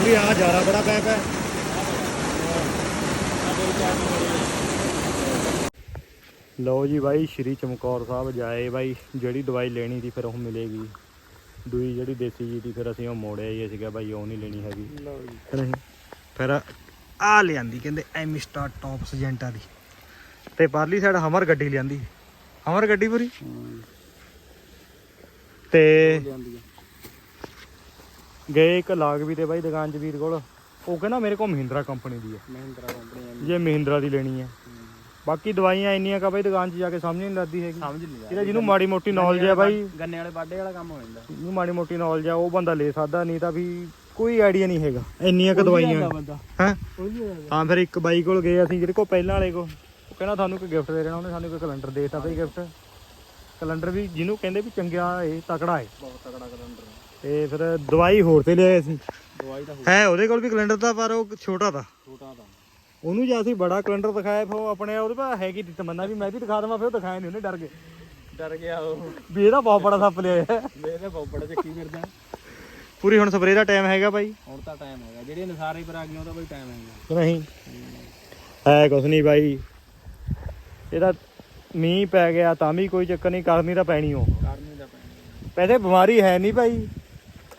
ਵੀ ਆ ਜਾਰਾ ਬੜਾ ਪੈਪ ਹੈ। ਲਓ ਜੀ ਬਾਈ ਸ਼੍ਰੀ ਚਮਕੌਰ ਸਾਹਿਬ ਜਾਏ ਬਾਈ। ਜਿਹੜੀ ਦਵਾਈ ਲੈਣੀ ਸੀ ਫਿਰ ਉਹ ਮਿਲੇਗੀ। ਦੂਈ ਜਿਹੜੀ ਦੇਸੀ ਜੀ ਦੀ ਫਿਰ ਅਸੀਂ ਉਹ ਮੋੜਿਆ ਹੀ ਸੀਗਾ ਬਾਈ ਉਹ ਨਹੀਂ ਲੈਣੀ ਹੈਗੀ। ਲਓ ਜੀ। ਕਿ ਨਹੀਂ ਫਿਰ ਆ ਲਿਆਂਦੀ ਕਹਿੰਦੇ ਐਮਿਸਟਾ ਟੌਪ ਸਜੈਂਟਾ ਦੀ। ਤੇ ਪਰਲੀ ਸਾਈਡ ਹਮਰ ਗੱਡੀ ਲਿਆਂਦੀ। ਹਮਰ ਗੱਡੀ ਪੂਰੀ? ਤੇ ਗਏ ਇੱਕ ਲਾਗ ਵੀ ਤੇ ਬਾਈ ਦੁਕਾਨ ਚ ਵੀਰ ਕੋਲ। ਉਹ ਕਹਿੰਦਾ ਮੇਰੇ ਕੋਲ ਮਹਿੰਦਰਾ ਕੰਪਨੀ ਦੀ ਹੈ। ਮਹਿੰਦਰਾ ਕੰਪਨੀ ਜੇ ਮਹਿੰਦਰਾ ਦੀ ਲੈਣੀ ਹੈ। ਬਾਕੀ ਦਵਾਈਆਂ ਇੰਨੀਆਂ ਕਾ ਬਾਈ ਦੁਕਾਨ 'ਚ ਜਾ ਕੇ ਸਮਝ ਨਹੀਂ ਲੱਗਦੀ ਹੈਗੀ। ਸਮਝ ਨਹੀਂ ਇਹਦਾ ਜਿਹਨੂੰ ਮਾੜੀ ਮੋਟੀ ਨੌਲੇਜ ਹੈ ਬਾਈ। ਗੰਨੇ ਵਾਲੇ ਬਾਡੇ ਵਾਲਾ ਕੰਮ ਹੋ ਜਾਂਦਾ। ਜਿਹਨੂੰ ਮਾੜੀ ਮੋਟੀ ਨੌਲੇਜ ਆ ਉਹ ਬੰਦਾ ਲੈ ਸਕਦਾ ਨਹੀਂ ਤਾਂ ਵੀ ਕੋਈ ਆਈਡੀਆ ਨਹੀਂ ਹੈਗਾ। ਇੰਨੀਆਂ ਕ ਦਵਾਈਆਂ। ਹੈ? ਤਾਂ ਫਿਰ ਇੱਕ ਬਾਈ ਕੋਲ ਗਏ ਅਸੀਂ ਜਿਹੜੇ ਕੋਲ ਪਹਿਲਾਂ ਵਾਲੇ ਕੋਲ। ਉਹ ਕਹਿੰਦਾ ਤੁਹਾਨੂੰ ਕੋਈ ਗਿਫਟ ਦੇ ਦੇਣਾ ਉਹਨੇ ਸਾਨੂੰ ਕੋਈ ਕੈਲੰਡਰ ਦੇ ਦਿੱਤਾ ਬਈ ਗਿਫਟ ਕੈਲੰਡਰ ਵੀ ਜਿਹਨੂੰ ਕਹਿੰਦੇ ਵੀ ਚੰਗਿਆ ਇਹ ਤਕੜਾ ਹੈ। ਬਹੁਤ ਤਕੜਾ ਕਲੰਡਰ ਤੇ ਫਿਰ ਦਵਾਈ ਹੋਰ ਤੇ ਲਿਆਏ ਅਸੀਂ। ਦਵਾਈ ਤਾਂ ਹੋ ਹੈ ਉਹਦੇ ਕੋਲ ਵੀ ਕੈਲੰਡਰ ਤਾਂ ਪਰ ਉਹ ਛੋਟਾ ਤਾਂ। ਛੋਟਾ ਤਾਂ। ਉਹਨੂੰ ਜੇ ਅਸੀਂ ਬੜਾ ਕੈਲੰਡਰ ਦਿਖਾਇਆ ਫਿਰ ਉਹ ਆਪਣੇ ਉਹਦੇ ਪਾ ਹੈਗੀ ਦੀ ਤਮੰਨਾ ਵੀ ਮੈਂ ਵੀ ਦਿਖਾ ਦਵਾਂ ਫਿਰ ਉਹ ਦਿਖਾਇਆ ਨਹੀਂ ਉਹਨੇ ਡਰ ਕੇ ਡਰ ਗਿਆ ਉਹ। ਵੀ ਇਹਦਾ ਬਹੁਤ ਬੜਾ ਸੱਪ ਲਿਆ ਹੈ। ਮੇਰੇ ਬੋਪੜਾ ਚੱਕੀ ਫਿਰਦਾ। ਪੂਰੀ ਹੁਣ ਸਪਰੇਅ ਦਾ ਟਾਈਮ ਹੈਗਾ ਬਾਈ। ਹੁਣ ਤਾਂ ਟਾਈਮ ਹੈਗਾ। ਜਿਹੜੇ ਨਸਾਰੇ ਪਰ ਆ ਗਏ ਉਹਦਾ ਕੋਈ ਟਾਈਮ ਹੈਗਾ। ਕਿ ਨਹੀਂ? ਹੈ ਕੁਛ ਨਹੀਂ ਬਾਈ। ਇਹਦਾ ਮੀਂਹ ਪੈ ਗਿਆ ਤਾਂ ਵੀ ਕੋਈ ਚੱਕਰ ਨਹੀਂ ਕਰਨੀ ਤਾਂ ਪੈਣੀ ਉਹ ਕਰਨੀ ਦਾ ਪੈਣਾ ਵੈਸੇ ਬਿਮਾਰੀ ਹੈ ਨਹੀਂ ਭਾਈ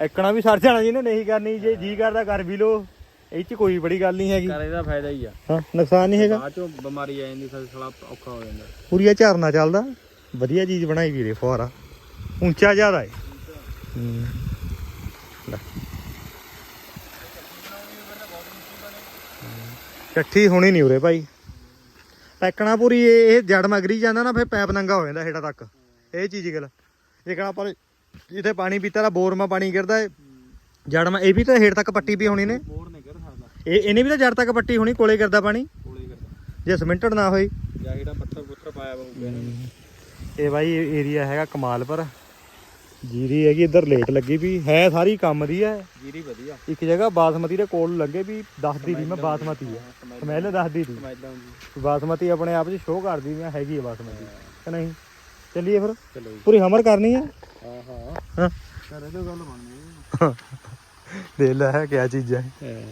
ਐਕਣਾ ਵੀ ਸਰ ਜਾਣਾ ਜਿਹਨੇ ਨਹੀਂ ਕਰਨੀ ਜੇ ਜੀ ਕਰਦਾ ਕਰ ਵੀ ਲੋ ਇਹ ਚ ਕੋਈ ਬੜੀ ਗੱਲ ਨਹੀਂ ਹੈਗੀ। ਕਰ ਇਹਦਾ ਫਾਇਦਾ ਹੀ ਆ। ਹਾਂ ਨੁਕਸਾਨ ਨਹੀਂ ਹੈਗਾ। ਬਾਅਦ ਚੋਂ ਬਿਮਾਰੀ ਆ ਜਾਂਦੀ ਫਿਰ ਸਾਲਾ ਔਖਾ ਹੋ ਜਾਂਦਾ। ਪੂਰੀਆ ਝਰਨਾ ਚੱਲਦਾ। ਵਧੀਆ ਚੀਜ਼ ਬਣਾਈ ਵੀਰੇ ਫੁਹਾਰਾ। ਉੱਚਾ ਜ਼ਿਆਦਾ ਹੈ ਹੂੰ। ਲੈ। ਇਕੱਠੀ ਹੋਣੀ ਨਹੀਂ ਉਰੇ ਭਾਈ। ਟੈਕਣਾ ਪੂਰੀ ਇਹ ਇਹ ਜੜ ਮਗਰੀ ਜਾਂਦਾ ਨਾ ਫਿਰ ਪੈਪ ਨੰਗਾ ਹੋ ਜਾਂਦਾ ਹੇਠਾਂ ਤੱਕ। ਇਹ ਚੀਜ਼ ਗੱਲ। ਇਕਣਾ ਪਰ ਜਿੱਥੇ ਪਾਣੀ ਪੀਤਾ ਦਾ ਬੋਰ ਮਾ ਪਾਣੀ ਗਿਰਦਾ ਹੈ ਜੜ ਮਾ ਇਹ ਵੀ ਤਾਂ ਹੇਠ ਤੱਕ ਪੱਟੀ ਪਈ ਹੋਣੀ ਨੇ। ਬੋਰ ਨਹੀਂ ਕਰ ਸਕਦਾ ਇਹ ਇਹਨੇ ਵੀ ਤਾਂ ਜੜ ਤੱਕ ਪੱਟੀ ਹੋਣੀ ਕੋਲੇ ਗਿਰਦਾ ਪਾਣੀ। ਕੋਲੇ ਜੇ ਸਿਮੈਂਟਡ ਨਾ ਹੋਈ। ਜਾਂ ਜਿਹੜਾ ਪੱਥਰ ਪੁੱਥਰ ਪਾਇਆ ਹੋਊਗਾ ਇਹ ਬਾਈ ਏਰੀਆ ਹੈਗਾ ਕਮਾਲਪੁਰ। ਜੀਰੀ ਹੈਗੀ ਇੱਧਰ ਲੇਟ ਲੱਗੀ ਵੀ। ਹੈ ਸਾਰੀ ਕੰਮ ਦੀ ਹੈ ਜੀਰੀ ਵਧੀਆ। ਇੱਕ ਜਗ੍ਹਾ ਬਾਸਮਤੀ ਦੇ ਕੋਲ ਲੱਗੇ ਵੀ ਦੱਸਦੀ ਵੀ ਮੈਂ ਬਾਸਮਤੀ ਹੈ ਸਮੈਲ ਦੱਸਦੀ ਦੀ ਬਾਸਮਤੀ ਆਪਣੇ ਆਪ 'ਚ ਸ਼ੋਅ ਕਰਦੀ ਵੀ ਹੈਗੀ ਹੈ ਬਾਸਮਤੀ। ਕਿ ਨਹੀਂ? ਚੱਲੀਏ ਫਿਰ? ਚਲੋ ਜੀ। ਪੂਰੀ ਹਮਰ ਕਰਨੀ ਹੈ ਹਾਂ ਹਾਂ। ਹਾਂ। ਕਰੇ ਤਾਂ ਗੱਲ ਬਣਨੀ ਦੇ ਲੈ ਹੈ ਕਿਆ ਚੀਜ਼। ਹੈ।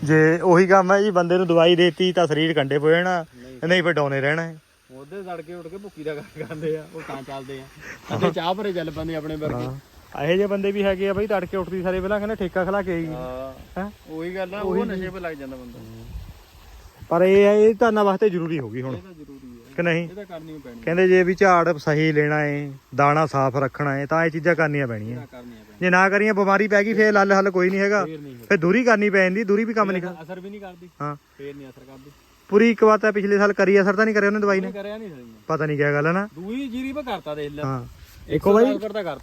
ਜੇ ਉਹੀ ਕੰਮ ਹੈ ਜੀ ਬੰਦੇ ਨੂੰ ਦਵਾਈ ਦੇਤੀ ਤਾਂ ਸਰੀਰ ਕੰਡੇ ਪੋ ਜਾਣਾ ਨਹੀਂ ਫਿਰ ਡਾਉਨੇ ਰਹਿਣਾ ਹੈ। ਉਹਦੇ ਤੜਕੇ ਉੱਠ ਕੇ ਭੁੱਕੀ ਦਾ ਕੰਮ ਕਰਦੇ ਆ ਉਹ ਤਾਂ ਚੱਲਦੇ ਆ। ਅੱਗੇ ਚਾਹ ਭਰੇ ਚੱਲ ਪੈਂਦੇ ਆਪਣੇ ਵਰਗੇ। ਇਹੋ ਜਿਹੇ ਬੰਦੇ ਵੀ ਹੈਗੇ ਆ ਬਈ ਤੜਕੇ ਉੱਠਦੀ ਸਾਰੇ ਪਹਿਲਾਂ ਕਹਿੰਦੇ ਠੇਕਾ ਖਲਾ ਕੇ ਆਈ। ਹਾਂ। ਹੈ? ਉਹੀ ਗੱਲ ਆ ਉਹ ਨਸ਼ੇ 'ਤੇ ਲੱਗ ਜਾਂਦਾ ਬੰਦਾ। ਪਰ ਇਹ ਹੈ ਇਹ ਧਾਨਾਂ ਵਾਸਤੇ ਜ਼ਰੂਰੀ ਹੋ ਗਈ ਹੁਣ। ਇਹ ਤਾਂ ਜ਼ਰੂਰੀ ਹੈ ਕਿ ਨਹੀਂ? ਇਹ ਤਾਂ ਕਰਨੀ ਓ ਪੈਣੀ। ਕਹਿੰਦੇ ਜੇ ਵੀ ਝਾੜ ਸਹੀ ਲੈਣਾ ਏ ਦਾਣਾ ਸਾਫ਼ ਰੱਖਣਾ ਏ ਤਾਂ ਇਹ ਚੀਜ਼ਾਂ ਕਰਨੀਆਂ ਪੈਣੀਆਂ। ਇਹ ਕਰਨੀ ਆ ਪੈਣੀ। ਜੇ ਨਾ ਕਰੀਆਂ ਬਿਮਾਰੀ ਪੈ ਗਈ ਫੇਰ ਲੱਲ ਹੱਲ ਕੋਈ ਨਹੀਂ ਹੈਗਾ। ਫੇਰ ਨਹੀਂ ਫੇਰ ਦੂਰੀ ਕਰਨੀ ਪੈ ਜਾਂਦੀ ਦੂਰੀ ਵੀ ਕੰਮ ਨਹੀਂ ਕਰ ਅਸਰ ਵੀ ਨਹੀਂ ਕਰਦੀ। ਹਾਂ। ਫੇਰ ਨਹੀਂ ਅਸਰ ਕਰਦੀ। ਪੂਰੀ ਇੱਕ ਵਾਰ ਤਾਂ ਪਿਛਲੇ ਸਾਲ ਕਰੀ ਅਸਰ ਤਾਂ ਨਹੀਂ ਕਰਿਆ ਉਹਨੇ ਦਵਾਈ ਨੇ? ਇਹ ਕਰਿਆ ਨਹੀਂ ਸਹੀ। ਪਤਾ ਨਹੀਂ ਕਿਆ ਗੱਲ ਹੈ ਨਾ। ਦੂਈ ਜੀਰੀ ਪਾ ਕਰਤਾ ਦੇਖ ਲੈ। ਹਾਂ। ਇੱਕੋ ਬਾਈ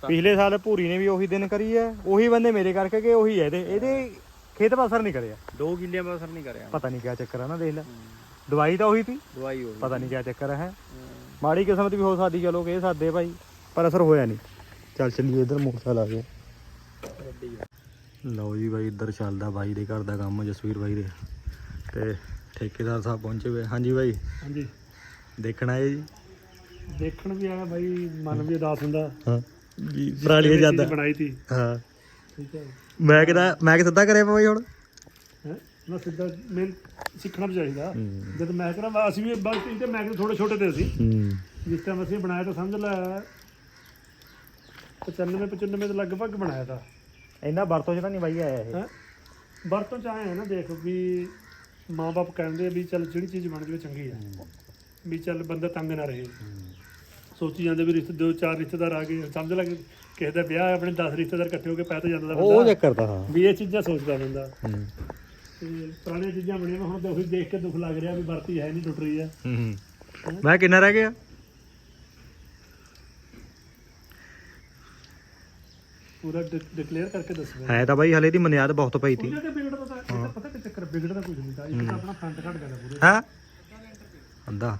ਪਿਛਲੇ ਸਾਲ ਭੂਰੀ ਨੇ ਵੀ ਉਹੀ ਦਿਨ ਕਰੀ ਹੈ ਉਹੀ ਬੰਦੇ ਮੇਰੇ ਕਰਕੇ ਗਏ ਉਹੀ ਹੈ ਇਹਦੇ ਇਹਦੇ ਖੇਤ ਪਰ ਅਸਰ ਨਹੀਂ ਕਰਿਆ। ਦੋ ਕਿੱਲਿਆਂ ਪਾ ਅਸਰ ਨਹੀਂ ਕਰਿਆ। ਪਤਾ ਨਹੀਂ ਕਿਆ ਚੱਕਰ ਹੈ ਨਾ ਦੇਖ ਲੈ। ਦਵਾਈ ਤਾਂ ਉਹੀ ਸੀ ਦਵਾਈ ਹੋ ਪਤਾ ਨਹੀਂ ਕਿਆ ਚੱਕਰ ਹੈ। ਮਾੜੀ ਕਿਸਮਤ ਵੀ ਹੋ ਸਕਦੀ ਚਲੋ ਕਹਿ ਸਕਦੇ ਭਾਈ ਪਰ ਅਸਰ ਹੋਇਆ ਨਹੀਂ ਚੱਲ ਚੱਲੀਏ ਇਧਰ ਮੋਟਰਸਾਈਕਲ ਆ ਗਿਆ। ਲਓ ਜੀ ਬਾਈ ਇੱਧਰ ਚੱਲਦਾ ਬਾਈ ਦੇ ਘਰ ਦਾ ਕੰਮ ਜਸਵੀਰ ਬਾਈ ਦੇ। ਤੇ ਠੇਕੇਦਾਰ ਸਾਹਿਬ ਪਹੁੰਚੇ ਹੋਏ ਹਾਂਜੀ ਬਾਈ। ਹਾਂਜੀ। ਦੇਖਣਾ ਹੈ ਜੀ। ਦੇਖਣ ਵੀ ਆਇਆ ਬਾਈ ਮਨ ਵੀ ਉਦਾਸ ਹੁੰਦਾ। ਹਾਂ। ਜੀ ਪਰਾਲੀ ਚੀਜ਼ ਜਾਂਦਾ। ਬਣਾਈ ਤੀ। ਹਾਂ। ਠੀਕ ਹੈ। ਮੈਂ ਕਿਦਾ ਮੈਂ ਕਿ ਸਿੱਧਾ ਕਰਿਆ ਬਾਈ ਹੁਣ? ਹੈ? ਨਾ ਸਿੱਧਾ ਮੈਂ ਸਿੱਖਣਾ ਵੀ ਚਾਹੀਦਾ। ਜਦ ਮੈਂ ਕਰਾਂ ਅਸੀਂ ਵੀ ਬਸ ਇਹਦੇ ਮੈਂ ਥੋੜੇ ਛੋਟੇ ਤੇ ਸੀ ਜਿਸ ਟਾਈਮ ਅਸੀਂ ਬਣਾਇਆ ਤਾਂ ਸਮਝ ਲੈ। 95 95 ਦੇ ਲਗਭਗ ਬਣਾਇਆ ਤਾਂ। ਇੰਨਾ ਵਰਤੋਂ ਚ ਤਾਂ ਨਹੀਂ ਬਾਈ ਆਇਆ ਇਹ। ਵਰਤੋਂ ਚ ਹੈ ਨਾ ਦੇਖ ਵੀ ਮਾਂ-ਬਾਪ ਕਹਿੰਦੇ ਵੀ ਚੱਲ ਜਿਹੜੀ ਚੀਜ਼ ਬਣ ਜਾਵੇ ਚੰਗੀ ਆ। ਵੀ ਚੱਲ ਬੰਦਾ ਤੰਗ ਨਾ ਰਹੇ। ਸੋਚੀ ਜਾਂਦੇ ਵੀ ਰਿਸ਼ਤੇ ਦੋ ਚਾਰ ਰਿਸ਼ਤੇਦਾਰ ਆ ਗਏ ਸਮਝ ਲੱਗੇ ਕਿਸੇ ਦਾ ਵਿਆਹ ਆਪਣੇ 10 ਰਿਸ਼ਤੇਦਾਰ ਇਕੱਠੇ ਹੋ ਕੇ ਪੈ ਤਾਂ ਜਾਂਦਾ ਉਹ ਚੱਕਰ ਤਾਂ ਹਾਂ। ਵੀ ਇਹ ਚੀਜ਼ਾਂ ਸੋਚਦਾ ਬੰਦਾ। ਤੇ ਪੁਰਾਣੀਆਂ ਚੀਜ਼ਾਂ ਬਣੀਆਂ ਹੁਣ ਤਾਂ ਉਹੀ ਦੇਖ ਕੇ ਦੁੱਖ ਲੱਗ ਰਿਹਾ ਵੀ ਵਰਤੀ ਹੈ ਨਹੀਂ ਟੁੱਟ ਰਹੀ ਆ ਹੂੰ ਮੈਂ ਕਿੰਨਾ ਰਹਿ ਗਿਆ? ਪੂਰਾ ਡਿਕਲੇਅਰ ਕਰਕੇ ਦੱਸੋ ਹੈ ਤਾਂ ਬਾਈ ਹਲੇ ਦੀ ਮਨਿਆਦ ਬਹੁਤ ਪਈ ਤੀ। ਉਹਦੇ ਪਤਾ ਕਿ ਚੱਕਰ ਵਿਗੜਦਾ ਕੁਝ ਨਹੀਂ ਤਾਂ ਇਹ ਤਾਂ ਆਪਣਾ ਫਰੰਟ ਘਟ ਗਿਆ ਪੂਰੇ। ਹਾਂ? ਅੰਦਾ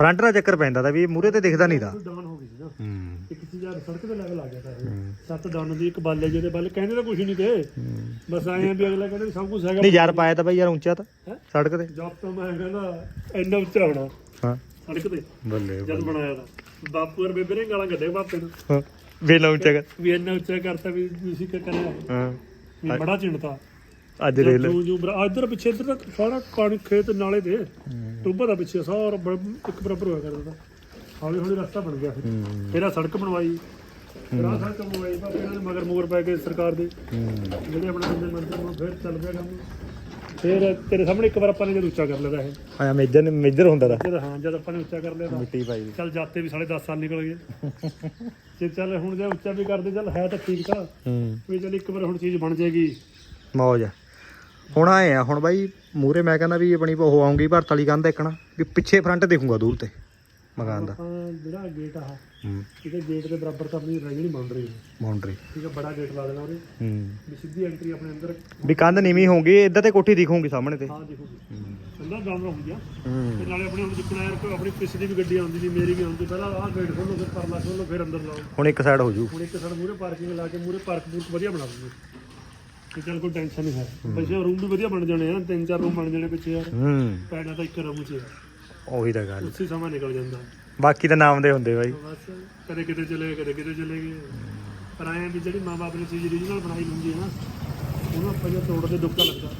ਫਰੰਟ ਦਾ ਚੱਕਰ ਪੈਂਦਾ ਤਾਂ ਵੀ ਮੂਰੇ ਤੇ ਦਿਖਦਾ ਨਹੀਂ ਤਾਂ। ਡਾਊਨ ਹੋ ਗਈ ਸੀ ਨਾ। ਹੂੰ। ਇੱਕ ਚੀਜ਼ ਆ ਸੜਕ ਤੇ ਲੈਵਲ ਆ ਗਿਆ ਤਾਂ ਇਹ। ਸੱਤ ਡਾਊਨ ਦੀ ਇੱਕ ਬਾਲੇ ਜਿਹਦੇ ਬਾਲੇ। ਕਹਿੰਦੇ ਤਾਂ ਕੁਝ ਨਹੀਂ ਤੇ। ਬਸ ਆਏ ਆ ਵੀ ਅਗਲਾ ਕਹਿੰਦੇ ਵੀ ਸਭ ਕੁਝ ਹੈਗਾ। ਨਹੀਂ ਯਾਰ ਪਾਇਆ ਤਾਂ ਬਾਈ ਯਾਰ ਉੱਚਾ ਤਾਂ? ਸੜਕ ਤੇ। ਜਦ ਤੋਂ ਮੈਂ ਕਹਿੰਦਾ ਇੰਨਾ ਉੱਚਾ ਹੋਣਾ। ਹਾਂ। ਸੜਕ ਤੇ। ਬੱਲੇ ਜਦ ਬਣਾਇਆ ਤਾਂ। ਬਾਪੂ ਬੇਬੇ ਨੇ ਗਾਲਾਂ ਕੱਢੇ ਬਾਪੇ ਨੂੰ। ਹਾਂ। ਵੇਲਾ ਉੱਚਾ ਕਰ ਵੀ ਇੰਨਾ ਉੱਚਾ ਕਰਤਾ ਵੀ ਤੁਸੀਂ ਕੀ ਕਰਿਆ? ਹਾਂ। ਵੀ ਬੜਾ ਚਿੰਤਾ ਅੱਜ ਦੇ ਲੈ ਜੂ ਜੂ ਬਰਾ ਇੱਧਰ ਪਿੱਛੇ ਇੱਧਰ ਤੱਕ ਸਾਰਾ ਪਾਣੀ ਖੇਤ ਨਾਲੇ ਦੇ। ਟੁੱਬਾ ਦਾ ਪਿੱਛੇ ਸਾਰਾ ਬ- ਇੱਕ ਬਰਾਬਰ ਹੋਇਆ ਕਰਦਾ ਹੌਲੀ ਹੌਲੀ ਰਸਤਾ ਬਣ ਗਿਆ ਫਿਰ। ਫਿਰ ਆਹ ਸੜਕ ਬਣਵਾਈ। ਫਿਰ ਆਹ ਸੜਕ ਬਣਵਾਈ। ਬਾਪੇ ਇਹਨਾਂ ਦੇ ਮਗਰ ਮੂਗਰ ਪੈ ਗਏ ਸਰਕਾਰ ਦੇ। ਜਿਹੜੇ ਆਪਣੇ ਬੰਦੇ ਮੰਤਰੀ ਨੂੰ ਫਿਰ ਚੱਲ ਪਿਆ ਕੰਮ। ਫਿਰ ਤੇਰੇ ਸਾਹਮਣੇ ਇੱਕ ਵਾਰ ਆਪਾਂ ਨੇ ਜਦ ਉੱਚਾ ਕਰ ਲਿਆ ਇਹ ਆਇਆ ਮੇਜਰ ਨੇ ਮੇਜਰ ਹੁੰਦਾ ਤਾਂ ਜਦ ਹਾਂ ਜਦ ਆਪਾਂ ਨੇ ਉੱਚਾ ਕਰ ਲਿਆ ਤਾਂ। ਮਿੱਟੀ ਪਾਈ ਚੱਲ ਜਾਤੇ ਵੀ ਸਾਢੇ 10 ਸਾਲ ਨਿਕਲ ਗਏ। ਜੇ ਚੱਲ ਹੁਣ ਜੇ ਉੱਚਾ ਵੀ ਕਰਦੇ ਚੱਲ ਹੈ ਤਾਂ ਠੀਕ ਆ। ਹੂੰ। ਵੀ ਚੱਲ ਇੱਕ ਵਾਰ ਹੁਣ ਚੀਜ਼ ਬਣ ਜਾਏਗੀ। ਮੌਜ ਆ। ਹੁਣ ਆਏ ਆ ਹੁਣ ਬਾਈ ਮੂਰੇ ਮੈਂ ਕਹਿੰਦਾ ਵੀ ਆਪਣੀ ਉਹ ਆਉਂਗੀ ਭਰਤ ਵਾਲੀ ਕੰਧ ਦੇਖਣਾ ਵੀ ਪਿੱਛੇ ਫਰੰਟ ਦੇਖੂਗਾ ਦੂਰ ਤੇ ਮਕਾਨ ਦਾ। ਜਿਹੜਾ ਗੇਟ ਆ ਹੂੰ। ਇਹਦੇ ਗੇਟ ਦੇ ਬਰਾਬਰ ਤਾਂ ਆਪਣੀ ਰਹਿ ਜਣੀ ਬਾਉਂਡਰੀ ਬਾਉਂਡਰੀ ਠੀਕ ਆ ਬੜਾ ਗੇਟ ਲਾ ਦੇਣਾ ਉਹਨੇ। ਹੂੰ। ਵੀ ਸਿੱਧੀ ਐਂਟਰੀ ਆਪਣੇ ਅੰਦਰ ਵੀ ਕੰਧ ਨੀਵੀਂ ਹੋਊਗੀ ਇੱਧਰ ਤੇ ਕੋਠੀ ਦਿਖੂਗੀ ਸਾਹਮਣੇ ਤੇ। ਹਾਂ ਦੇਖੋਗੇ। ਅੰਦਰ ਡਾਊਨ ਹੁੰਦੀ ਆ ਹੂੰ। ਤੇ ਨਾਲੇ ਆਪਣੇ ਹੁਣ ਜਿੱਕਣਾ ਯਾਰ ਆਪਣੀ ਪਿਛਲੀ ਵੀ ਗੱਡੀ ਆਉਂਦੀ ਸੀ ਮੇਰੀ ਵੀ ਆਉਂਦੀ ਪਹਿਲਾਂ ਆਹ ਗੇਟ ਖੋਲੋ ਫਿਰ ਪਰਲਾ ਖੋਲੋ ਫਿਰ ਅੰਦਰ ਲਾਓ। ਹੁਣ ਇੱਕ ਸਾਈਡ ਹੋ ਜੂ। ਹੁਣ ਇੱਕ ਸਾਈਡ ਮੂਰੇ ਪਾਰਕਿੰਗ ਲਾ ਕੇ ਮੂਰੇ ਪਾਰਕ ਪੂਰਕ ਵਧੀਆ ਬਣਾ ਦਿੰਦੇ ਚੱਲ ਕੋਈ ਟੈਨਸ਼ਨ ਨਹੀਂ ਹੈ। ਪਿੱਛੇ ਰੂਮ ਵੀ ਵਧੀਆ ਬਣ ਜਾਣੇ ਆ ਤਿੰਨ ਚਾਰ ਰੂਮ ਬਣ ਜਾਣੇ ਪਿੱਛੇ ਯਾਰ। ਹੂੰ। ਪੈਣਾ ਤਾਂ ਇੱਕ ਰੂਮ 'ਚ ਆ। ਉਹੀ ਤਾਂ ਗੱਲ। ਉਸੇ ਸਮਾਂ ਨਿਕਲ ਜਾਂਦਾ। ਬਾਕੀ ਤਾਂ ਨਾਮ ਦੇ ਹੁੰਦੇ ਬਾਈ। ਬਸ ਕਦੇ ਕਿਤੇ ਚਲੇ ਗਏ ਕਦੇ ਕਿਤੇ ਚਲੇ ਗਏ। ਪਰ ਆਏ ਵੀ ਜਿਹੜੀ ਮਾਂ-ਬਾਪ ਨੇ ਚੀਜ਼ ਰੀਜਨਲ ਬਣਾਈ ਹੁੰਦੀ ਹੈ ਨਾ ਉਹਨੂੰ ਆਪਾਂ ਜੇ ਤੋੜਦੇ ਦੁੱਖ ਤਾਂ ਲੱਗਦਾ।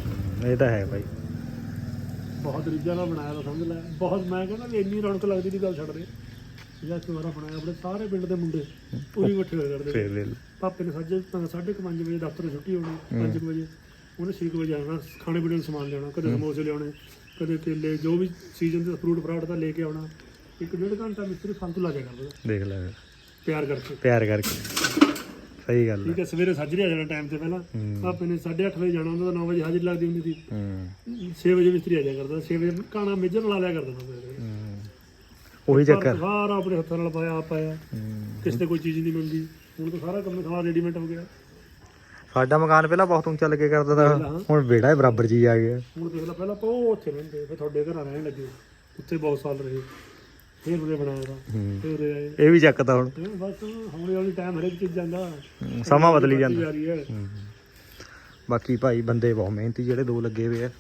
ਇਹ ਤਾਂ ਹੈ ਬਾਈ। ਬਹੁਤ ਰੀਝਾਂ ਨਾਲ ਬਣਾਇਆ ਤਾਂ ਸਮਝ ਲੈ। ਬਹੁਤ ਮੈਂ ਕਹਿੰਦਾ ਵੀ ਇੰਨੀ ਰੌਣਕ ਲੱਗਦੀ ਦੀ ਗੱਲ ਛੱਡ ਦੇ। ਜਿਹੜਾ ਦੁਬਾਰਾ ਬਣਾਇਆ ਆਪਣੇ ਸਾਰੇ ਪਿੰਡ ਦੇ ਮੁੰਡੇ ਪੂਰੀ ਇਕੱਠੇ ਹੋਏ ਕਰਦੇ ਫੇਰ ਲੈ ਪਾਪੇ ਨੇ ਸਾਜੇ ਸਾਢੇ ਕੁ ਪੰਜ ਵਜੇ ਦਫ਼ਤਰ ਛੁੱਟੀ ਹੋਣੀ 5 ਵਜੇ। ਉਹਨੇ 6 ਵਜੇ ਆਉਣਾ ਖਾਣੇ ਪੀਣੇ ਦਾ ਸਮਾਨ ਲਿਆਉਣਾ ਕਦੇ ਸਮੋਸੇ ਲਿਆਉਣੇ ਕਦੇ ਕੇਲੇ ਜੋ ਵੀ ਸੀਜ਼ਨ ਦੇ ਫਰੂਟ ਫਰਾਟ ਦਾ ਲੈ ਕੇ ਆਉਣਾ। ਇੱਕ ਡੇਢ ਘੰਟਾ ਮਿਸਤਰੀ ਫਾਲਤੂ ਲਾ ਕਰਦਾ ਦੇਖ ਲੈ ਪਿਆਰ ਕਰਕੇ। ਪਿਆਰ ਕਰਕੇ। ਸਹੀ ਗੱਲ ਹੈ ਠੀਕ ਹੈ। ਸਵੇਰੇ ਸਾਜਰੇ ਆ ਜਾਣਾ ਟਾਈਮ ਤੇ ਪਹਿਲਾਂ। ਪਾਪੇ ਨੇ 8:30 ਵਜੇ ਜਾਣਾ ਹੁੰਦਾ 9 ਵਜੇ ਹਾਜ਼ਰੀ ਲੱਗਦੀ ਹੁੰਦੀ ਸੀ। ਹੂੰ। 6 ਵਜੇ ਮਿਸਤਰੀ ਆ ਜਾਇਆ ਕਰਦਾ 6 ਵਜੇ ਕਾਣਾ ਮੇਜਰ ਲਾ ਲਿਆ ਕਰਦਾ ਸਵੇਰੇ ਹੂੰ। ਉਹੀ ਚੱਕਰ। ਸਾਰਾ ਆਪਣੇ ਹੱਥਾਂ ਨਾਲ ਪਾਇਆ ਆ ਪਾਇਆ। ਕਿਸੇ ਤੇ ਕੋਈ ਚੀਜ਼ ਨਹੀਂ ਮੰਗੀ ਹੁਣ ਤਾਂ ਸਾਰਾ ਕੰਮ ਸਾਰਾ ਰੈਡੀਮੇਡ ਹੋ ਗਿਆ। ਸਾਡਾ ਮਕਾਨ ਪਹਿਲਾਂ ਬਹੁਤ ਉੱਚਾ ਲੱਗੇ ਕਰਦਾ ਤਾ ਹੁਣ ਵਿਹੜਾ ਹੀ ਬਰਾਬਰ ਜੀ ਆ ਗਿਆ। ਹੁਣ ਦੇਖ ਲੈ ਪਹਿਲਾਂ ਆਪਾਂ ਉਹ ਉੱਥੇ ਰਹਿੰਦੇ ਫਿਰ ਤੁਹਾਡੇ ਘਰ ਰਹਿਣ ਲੱਗੇ। ਉੱਥੇ ਬਹੁਤ ਸਾਲ ਰਹੇ। ਫਿਰ ਉਰੇ ਬਣਾਇਆ ਹੂੰ। ਫਿਰ ਉਰੇ ਆਏ। ਇਹ ਵੀ ਚੱਕਦਾ ਹੁਣ। ਬਸ ਹੌਲੀ ਹੌਲੀ ਟਾਈਮ ਹਰੇਕ ਚੀਜ਼ ਜਾਂਦਾ। ਹੂੰ, ਸਮਾਂ ਬਦਲੀ ਜਾਂਦਾ। ਜਾ ਰਹੀ ਹੈ। ਬਾਕੀ ਭਾਈ ਬੰਦੇ ਬਹੁਤ ਮਿਹਨਤੀ ਜਿਹੜੇ ਦੋ ਲੱਗੇ ਹੋਏ ਆ।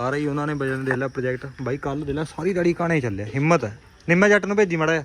ਆ ਰਹੀ ਉਹਨਾਂ ਨੇ ਵਜਨ ਦੇ ਲਿਆ ਪ੍ਰੋਜੈਕਟ ਬਾਈ ਕੱਲ ਦੇ ਲਿਆ ਸਾਰੀ ਦਾੜੀ ਕਾਣੇ ਚੱਲਿਆ? ਹਿੰਮਤ ਹੈ। ਨਿੰਮਾ ਜੱਟ ਨੂੰ ਭੇਜੀ ਮੜਾ